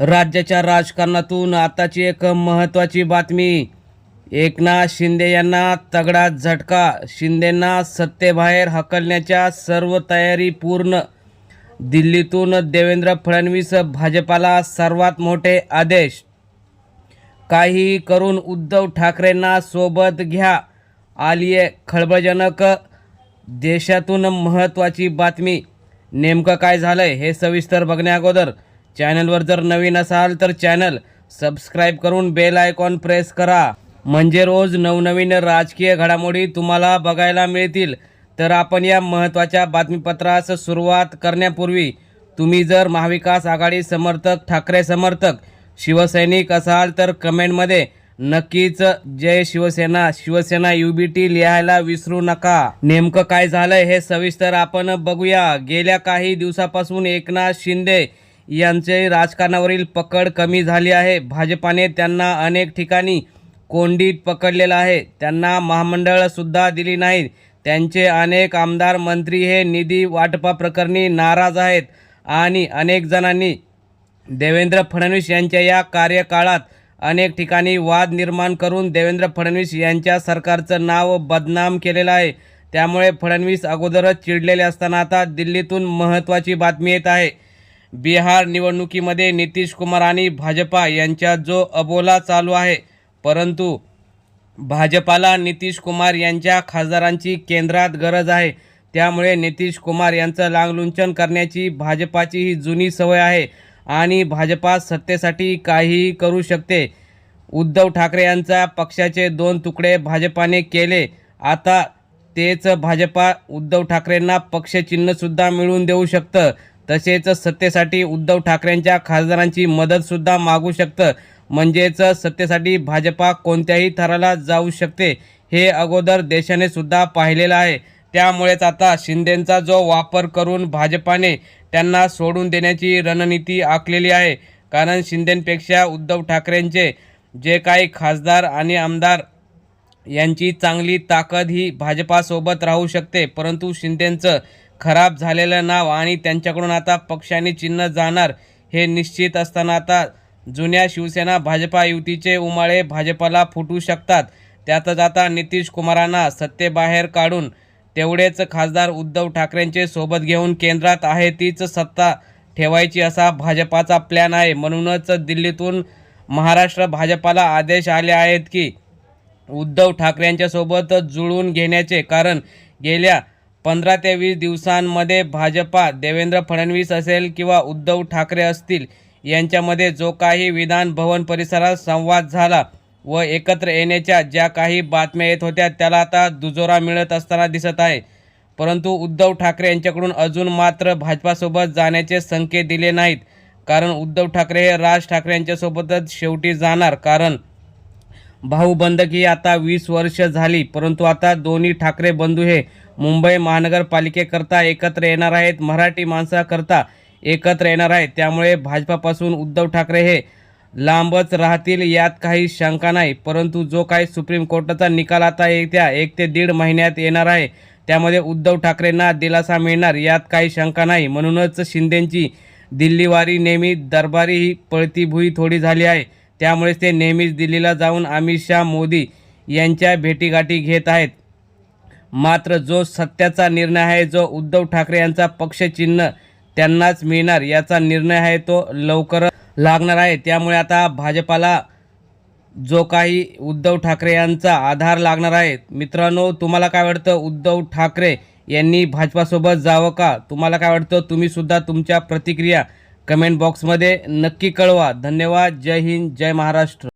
राज्याच्या राजकारणातून आताची एक महत्त्वाची बातमी. एकनाथ शिंदे यांना तगडा झटका. शिंदेंना सत्तेबाहेर हकलण्याच्या सर्व तयारी पूर्ण. दिल्लीतून देवेंद्र फडणवीस भाजपाला सर्वात मोठे आदेश. काही करून उद्धव ठाकरेंना सोबत घ्या. आली आहे खळबळजनक. देशातून महत्त्वाची बातमी. नेमकं काय झालंय हे सविस्तर बघण्या अगोदर. चॅनलवर जर नवीन असाल तर चॅनल सबस्क्राईब करून बेल आयकॉन प्रेस करा. म्हणजे रोज नवनवीन राजकीय घडामोडी तुम्हाला बघायला मिळतील. तर आपण या महत्त्वाच्या बातमीपत्रास सुरुवात करण्यापूर्वी तुम्ही जर महाविकास आघाडी समर्थक ठाकरे समर्थक शिवसैनिक असाल तर कमेंटमध्ये नक्कीच जय शिवसेना शिवसेना युबीटी लिहायला विसरू नका. नेमकं काय झालंय हे सविस्तर आपण बघूया. गेल्या काही दिवसापासून एकनाथ शिंदे यांचे राजकारणावरील पकड कमी झाली आहे. भाजपाने त्यांना अनेक ठिकाणी कोंडीत पकडलेलं आहे. त्यांना महामंडळसुद्धा दिली नाहीत त्यांचे अनेक आमदार मंत्री हे निधी वाटपाप्रकरणी नाराज आहेत आणि अनेक जणांनी देवेंद्र फडणवीस यांच्या या कार्यकाळात अनेक ठिकाणी वाद निर्माण करून देवेंद्र फडणवीस यांच्या सरकारचं नाव बदनाम केलेलं आहे. त्यामुळे फडणवीस अगोदरच चिडलेले असताना आता दिल्लीतून महत्त्वाची बातमी येत आहे. बिहार निवडणुकीमध्ये नितीश कुमार आणि भाजपा यांच्यात जो अबोला चालू आहे परंतु भाजपाला नितीश कुमार यांच्या खासदारांची केंद्रात गरज आहे. त्यामुळे नितीश कुमार यांचं लांगलुंचन करण्याची भाजपाची ही जुनी सवय आहे आणि भाजपा सत्तेसाठी काहीही करू शकते. उद्धव ठाकरे यांचा पक्षाचे दोन तुकडे भाजपाने केले. आता तेच भाजपा उद्धव ठाकरेंना पक्षचिन्हसुद्धा मिळवून देऊ शकतं. तसेच सत्तेसाठी उद्धव ठाकरेंच्या खासदारांची मदतसुद्धा मागू शकतं. म्हणजेच सत्तेसाठी भाजपा कोणत्याही थराला जाऊ शकते हे अगोदर देशाने सुद्धा पाहिलेलं आहे. त्यामुळेच आता शिंदेंचा जो वापर करून भाजपाने त्यांना सोडून देण्याची रणनीती आखलेली आहे. कारण शिंदेंपेक्षा उद्धव ठाकरेंचे जे काही खासदार आणि आमदार यांची चांगली ताकद ही भाजपासोबत राहू शकते. परंतु शिंदेंचं खराब झालेलं नाव आणि त्यांच्याकडून आता पक्षाने चिन्ह जाणार हे निश्चित असताना आता जुन्या शिवसेना भाजपा युतीचे उमाळे भाजपाला फुटू शकतात. त्यातच आता नितीश कुमारांना सत्तेबाहेर काढून तेवढेच खासदार उद्धव ठाकरेंचे सोबत घेऊन केंद्रात आहे तीच सत्ता ठेवायची असा भाजपाचा प्लॅन आहे. म्हणूनच दिल्लीतून महाराष्ट्र भाजपाला आदेश आले आहेत की उद्धव ठाकरेंच्यासोबत जुळवून घेण्याचे कारण गेल्या पंधरा ते वीस दिवसांमध्ये भाजपा देवेंद्र फडणवीस असेल किंवा उद्धव ठाकरे असतील यांच्यामध्ये जो काही विधान भवन परिसरात संवाद झाला व एकत्र येण्याच्या ज्या काही बातम्या येत होत्या त्याला आता दुजोरा मिळत असताना दिसत आहे. परंतु उद्धव ठाकरे यांच्याकडून अजून मात्र भाजपासोबत जाण्याचे संकेत दिले नाहीत. कारण उद्धव ठाकरे हे राज ठाकरे यांच्यासोबतच शेवटी जाणार. कारण भाऊ बंदकी आता वीस वर्ष झाली परंतु आता दोन्ही ठाकरे बंधू हे मुंबई महानगरपालिकेकरता एकत्र येणार आहेत मराठी माणसाकरता एकत्र येणार आहेत. त्यामुळे भाजपापासून उद्धव ठाकरे हे लांबच राहतील यात काही शंका नाही. परंतु जो काही सुप्रीम कोर्टाचा निकाल आता येत्या एक ते दीड महिन्यात येणार आहे त्यामध्ये उद्धव ठाकरेंना दिलासा मिळणार यात काही शंका नाही. म्हणूनच शिंदेंची दिल्लीवारी नेहमी दरबारी ही पळतीभुई थोडी झाली आहे. त्यामुळेच ते नेहमीच दिल्लीला जाऊन अमित शाह मोदी यांच्या भेटीगाठी घेत आहेत. मात्र जो सत्याचा निर्णय आहे जो उद्धव ठाकरे यांचा पक्षचिन्ह त्यांनाच मिळणार याचा निर्णय आहे तो लवकर लागणार आहे. त्यामुळे आता भाजपाला जो काही उद्धव ठाकरे यांचा आधार लागणार आहे. मित्रांनो तुम्हाला काय वाटतं? उद्धव ठाकरे यांनी भाजपासोबत जावं का? तुम्हाला काय वाटतं? तुम्हीसुद्धा तुमच्या प्रतिक्रिया कमेंट बॉक्समध्ये नक्की कळवा. धन्यवाद. जय हिंद. जय महाराष्ट्र.